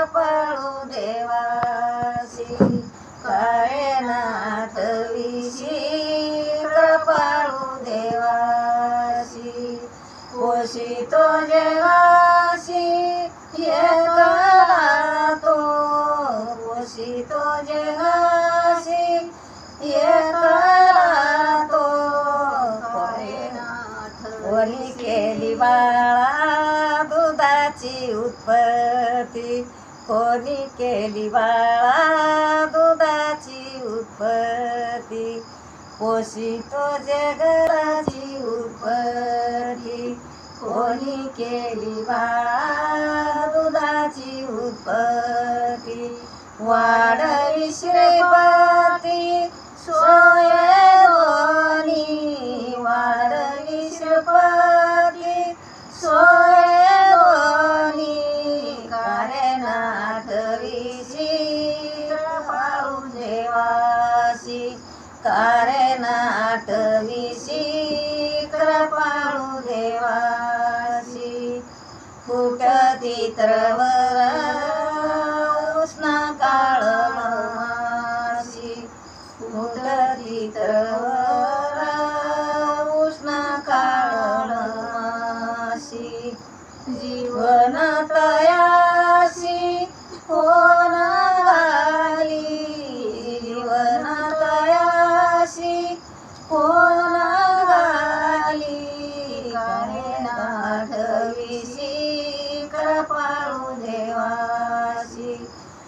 कृपाळू देवासी काळे नाथ विशी कृपाळू देवासी पोषितो जगासी एकला तो पोषितो जगासी एकला तो कोणी केली बाळा दुधाची उत्पत्ती. कोणी केली बाळा दुधाची उत्पत्ती? पोषितो जगराची उत्पत्ती? कोणी केली बाळा दुधाची उत्पत्ती? वाढ श्रीपती कारे कृपाळू देवासी फुटती त्रवर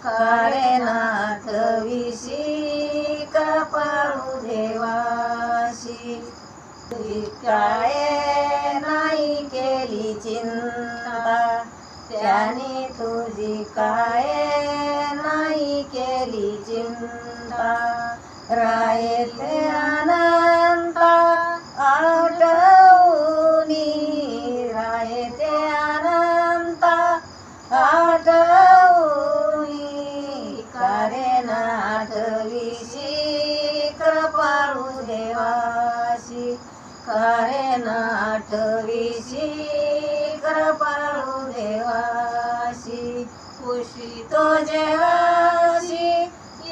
काळे नाठविशी कृपाळू कपाळू तुझी काळे नाही केली चिंता त्याने तुझी काय नाही केली चिंता. रायते कृपाळू देवासी कारे नाठविशी कृपाळू देवासी तो जगासी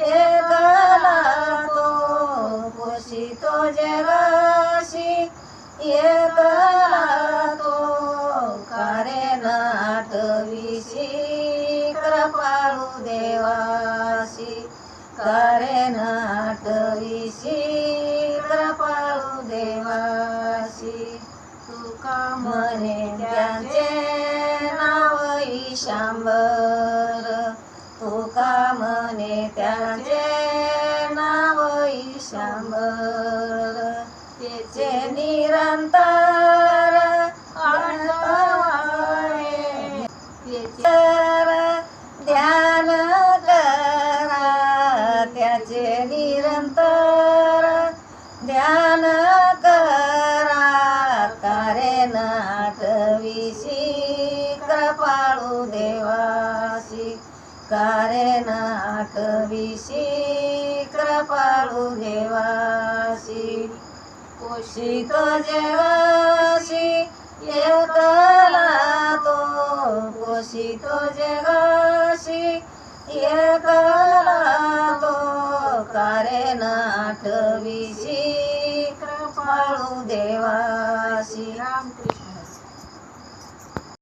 एकला तो पुषितो जगासी एकला तो कारे नाटविशी कृपाळू देवासी कारे नाटविशी देवाशी. देवासी तुका म्हणे त्याचे नाव ईशांबर तुका म्हणे त्याचे नाव ईशांबर त्याचे निरंतर त्याचे काळू देवाशी कारे आठविशी कृपाळू देवाशी. पोषित जेवाशी एकला तो पोषित जगाशी एकला तो कारे नाठविशी कृपाळू देवाशी.